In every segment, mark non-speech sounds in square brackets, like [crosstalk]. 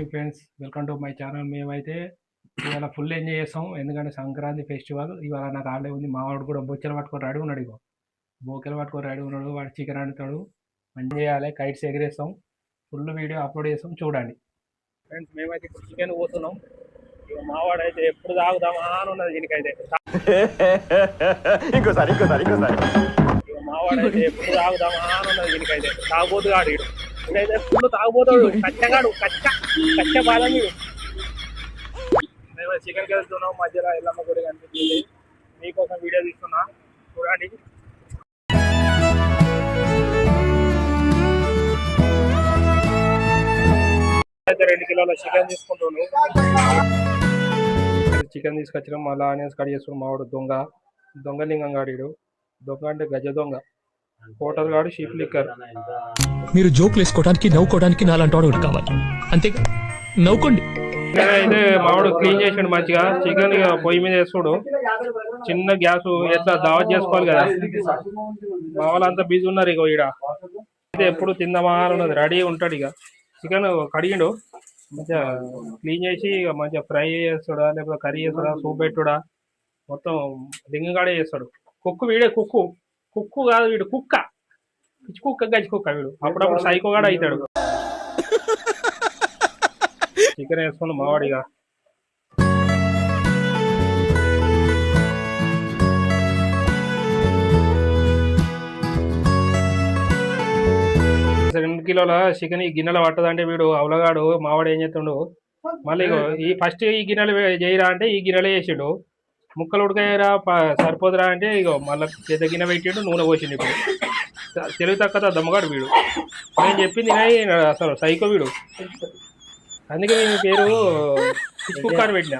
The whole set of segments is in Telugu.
Morning friends welcome to my channel. మేమైతే ఇవాళ ఫుల్ ఎంజాయ్ చేస్తాం. ఎందుకంటే సంక్రాంతి ఫెస్టివల్ ఇవాళ నాకు ఆడే ఉంది. మా వాడు కూడా బొచ్చెలు పట్టుకొని రెడీ ఉన్నాడు ఇగో. బోకెలు పట్టుకొని రెడీ ఉన్నాడు వాడు చికెన్ వండుతాడు. మంచి చేయాలి కైట్స్ ఎగిరేస్తాం. ఫుల్ వీడియో అప్లోడ్ చేస్తాం చూడండి. ఫ్రెండ్స్ మేమైతే ఇప్పుడు చికెన్ పోతున్నాం ఇక మావాడు అయితే ఎప్పుడు తాగుదామా అని ఉన్నది దీనికైతే. ఇంకోసారి ఇంకోసారి ఇంకోసారి. ఇక మావాడు అయితే ఎప్పుడు తాగుదామా అని ఉన్నది దీనికైతే. తాగుబోతు కాడు ఇదైతే ఫుల్ తాగుబోతాడు. కచ్చగాడు కచ్చ కచ్చ బాధ మీరు మేము చికెన్కి వెళ్తున్నాం మధ్యలో ఎల్లమ్మ గుడి కనిపించింది. మీకోసం వీడియో తీస్తున్నా. చూడండి. అయితే రెండు కిలోల చికెన్ తీసుకుంటుండు చికెన్ తీసుకొచ్చినాం. మళ్ళీ ఆనియన్స్ కట్ చేసుకుని మావాడు దొంగ దొంగ. లింగం గాడు దొంగ అంటే గజ దొంగ. హోటల్ గాడు షీప్ లిక్కర్. మీరు జోకులు వేసుకోవడానికి నవ్వుకోవడానికి నాలాంటి వాడు ఒకడు కావాలి. అంతేగా? నవ్వుకోండి. అయితే మావాడు క్లీన్ చేసిండు మంచిగా. చికెన్ ఇక పొయ్యి మీద వేసుకోడు చిన్న గ్యాస్ ఎట్లా దావత్ చేసుకోవాలి కదా. మా వాళ్ళంతా బిజీ ఉన్నారు ఇక ఈడ. అయితే ఎప్పుడు తిందామా ఉన్నది. రెడీ ఉంటాడు ఇక చికెన్ కడిగిండు. మంచిగా క్లీన్ చేసి ఇక మంచిగా ఫ్రై చేస్తాడా లేకపోతే కర్రీ చేస్తాడా సూప్ పెట్టుడా. మొత్తం దింగగాడే చేస్తాడు. కుక్కు వీడే కుక్కు. కుక్కు కాదు వీడు కుక్క. పిచ్చి కుక్క గజ్జి కుక్క వీడు. అప్పుడప్పుడు సైకో కూడా అవుతాడు. [laughs] చికెన్ వేసుకుని మావాడిగా. రెండు కిలోల చికెన్ ఈ గిన్నెలో పట్టదంటే వీడు అవలగాడు మావాడు ఏం చేస్తుండు? మళ్ళీ ఇగో ఈ ఫస్ట్ ఈ గిన్నెలు చేయరా అంటే ఈ గిన్నెలో వేసిండు ముక్కలు ఉడకాయరా ప- సరిపోదురా అంటే ఇగో మళ్ళీ పెద్ద గిన్నె పెట్టిండు నూనె పోసిండు ఇప్పుడు. తెలివి తక్కువ దమ్మగాడు వీడు. నేను చెప్పింది కానీ అసలు సైకో వీడు. అందుకే నేను పేరు కుక్క అని పెట్టిన.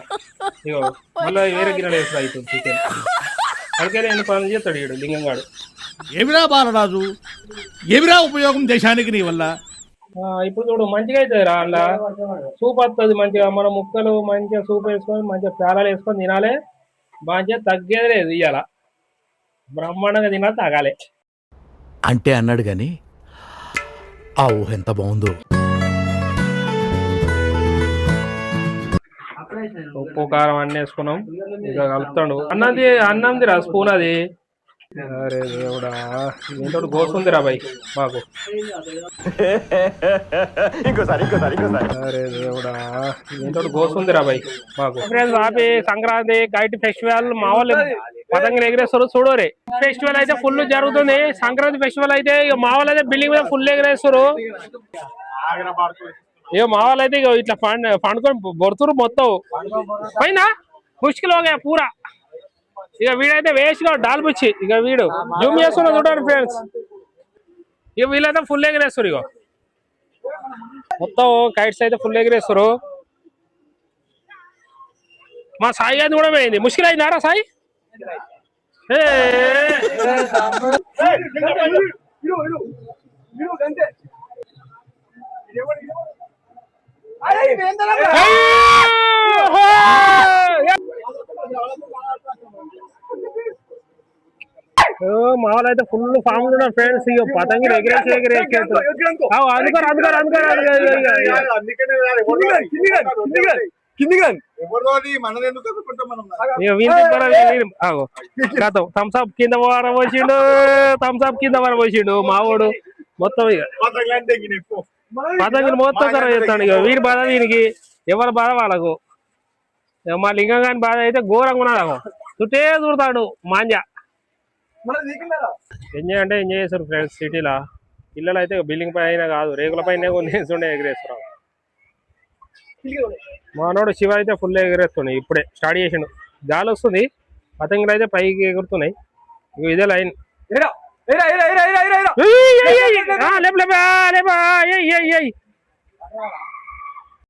ఇగో మళ్ళీ వేరే గిన్నెలు వేస్తా అవుతుంది చికెన్. అందుకే నేను పనులు చేస్తాడు వీడు లింగంగాడు ఏమిరా బాలరాజు? ఏమిరా ఉపయోగం దేశానికి నీ వల్ల? ఇప్పుడు చూడు మంచిగా అవుతుంది రా అలా. సూప్ వస్తుంది మంచిగా మన ముక్కలు మంచిగా సూప్ వేసుకొని మంచిగా పేలాలు వేసుకొని తినాలి. మంచిగా తగ్గేది లేదు ఇవాళ బ్రహ్మాండంగా తినాలి తాగాలి. అంటే అన్నాడు గాని ఆ ఊహ ఎంత బాగుందో. ఉప్పు కారం అన్నీ వేసుకున్నాం. ఇక కలుపుతాడు. అన్నది అన్నంది రా స్పూన్ అది. అరే దేవుడా దీంతో గోసుంది రా బాయ్ మాకు ఇంకోసారి ఇంకోసారి ఇంకోసారి. అరే దేవుడా దీంతో గోసుంది రా బాయ్ మాకు friends happy Sankranti kite festival మా వాళ్ళు పతంగులు ఎగరేస్తారు చూడరే. ఫెస్టివల్ అయితే ఫుల్ జరుగుతుంది. సంక్రాంతి ఫెస్టివల్ అయితే ఇక మా వాళ్ళు అయితే బిల్డింగ్ మీద ఫుల్ ఎగరేస్తారు. ఇక మా వాళ్ళు అయితే ఇక ఇట్లా పండు పండుకొని బొరుతురు మొత్తం. పైన ముష్కిల్ పూరా. ఇక వీడైతే వేస్ట్గా డాల్ పుచ్చి ఇక వీడు జూమ్ చేస్తున్నా చూడండి ఫ్రెండ్స్. ఇక వీళ్ళైతే ఫుల్ ఎగరేస్తారు ఇక మొత్తం కైట్స్ అయితే ఫుల్ ఎగిరేస్తారు. మా సాయి గారిని కూడా పోయింది. ముష్కిల్ అయిందారా సాయి? ఏ, ఓ, మా వాళ్ళు అయితే ఫుల్ ఫామ్లో ఫ్రెండ్స్ ఇక పతంగి ఎగిరేసి ఎగిరేసి అందుకోరు అందుకోరు అందుకోరు. కాదు థమ్స్ అప్ కింద పోసిండు థమ్స్ అప్ కింద పోసిండు మావోడు. మొత్తం ఇక పతంగులు మొత్తం ఖరాబ్ చేస్తాడు ఇక వీడి బాధ వీనికి ఎవరి బాధ వాళ్ళకు? ఇక మా లింగం గాని బాధ అయితే ఘోరంగా ఉన్నాడు చుట్టే చూడతాడు మాంజ. ఎంజాయ్ అంటే ఎంజాయ్ చేస్తారు ఫ్రెండ్స్ సిటీలో. పిల్లలు అయితే బిల్డింగ్ పైన కాదు రేకుల పైన కొన్ని వేస్తుండే ఎగిరేస్తారు మానోడు శివ అయితే ఫుల్ ఎగిరేస్తున్నాయి ఇప్పుడే స్టార్ట్ చేసిండు. గాలి వస్తుంది పతంగులు అయితే పైకి ఎగురుతున్నాయి. ఇదే లైన్ లేపు, లేపు, లేపు.